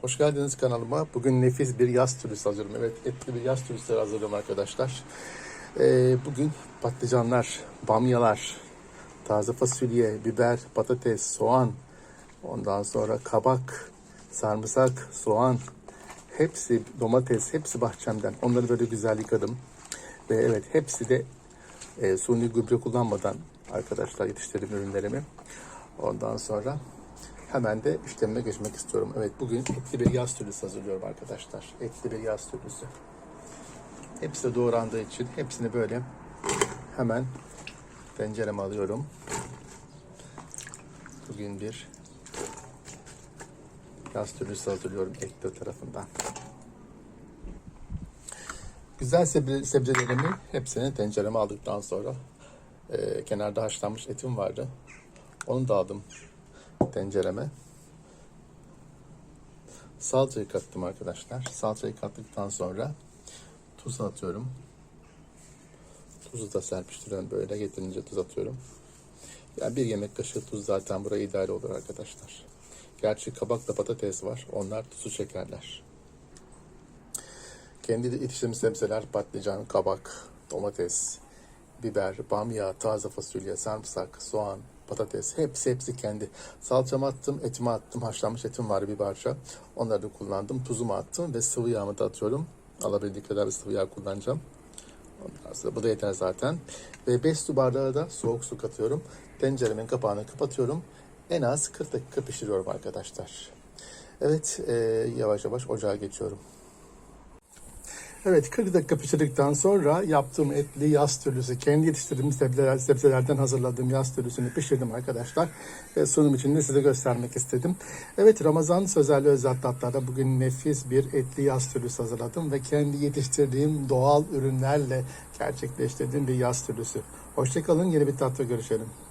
Hoş geldiniz kanalıma. Bugün nefis bir yaz türlüsü hazırlıyorum. Evet etli bir yaz türlüsü hazırlıyorum arkadaşlar. Ee, bugün patlıcanlar, bamyalar, taze fasulye, biber, patates, soğan, ondan sonra kabak, sarımsak, soğan, hepsi domates, hepsi bahçemden. Onları böyle güzel yıkadım. Ve evet hepsi de e, suni gübre kullanmadan arkadaşlar yetiştirdim ürünlerimi. Ondan sonra hemen de işlemine geçmek istiyorum. Evet bugün etli bir yaz türlüsü hazırlıyorum arkadaşlar. Etli bir yaz türlüsü. Hepsi de doğrandığı için hepsini böyle hemen tencereme alıyorum. Bugün bir yaz türlüsü hazırlıyorum etli tarafından. Güzel sebze, sebzelerimi hepsini tencereme aldıktan sonra e, kenarda haşlanmış etim vardı. Onu da aldım tencereme. Salçayı kattım arkadaşlar. Salçayı kattıktan sonra tuz atıyorum. Tuzu da serpiştiriyorum böyle getirince tuz atıyorum. Yani bir yemek kaşığı tuz zaten buraya idare olur arkadaşlar. Gerçi kabakla patates var. Onlar tuzu çekerler. Kendi yetiştirdiğim sebzeler patlıcan, kabak, domates, biber, bamya, taze fasulye, sarımsak, soğan, patates hepsi hepsi kendi. Salçamı attım, etimi attım, haşlanmış etim var bir parça. Onları da kullandım. Tuzumu attım ve sıvı yağımı da atıyorum. Alabildiği kadar sıvı yağ kullanacağım. Ondan sonra bu da yeter zaten. Ve 5 su bardağı da soğuk su katıyorum. Tenceremin kapağını kapatıyorum. En az 40 dakika pişiriyorum arkadaşlar. Evet, e, yavaş yavaş ocağa geçiyorum. Evet 40 dakika pişirdikten sonra yaptığım etli yaz türlüsü, kendi yetiştirdiğim sebzeler, sebzelerden hazırladığım yaz türlüsünü pişirdim arkadaşlar. Ve sunum için de size göstermek istedim. Evet Ramazan Sözelli Özel Tatlar'da bugün nefis bir etli yaz türlüsü hazırladım. Ve kendi yetiştirdiğim doğal ürünlerle gerçekleştirdiğim bir yaz türlüsü. Hoşçakalın yeni bir tatlı görüşelim.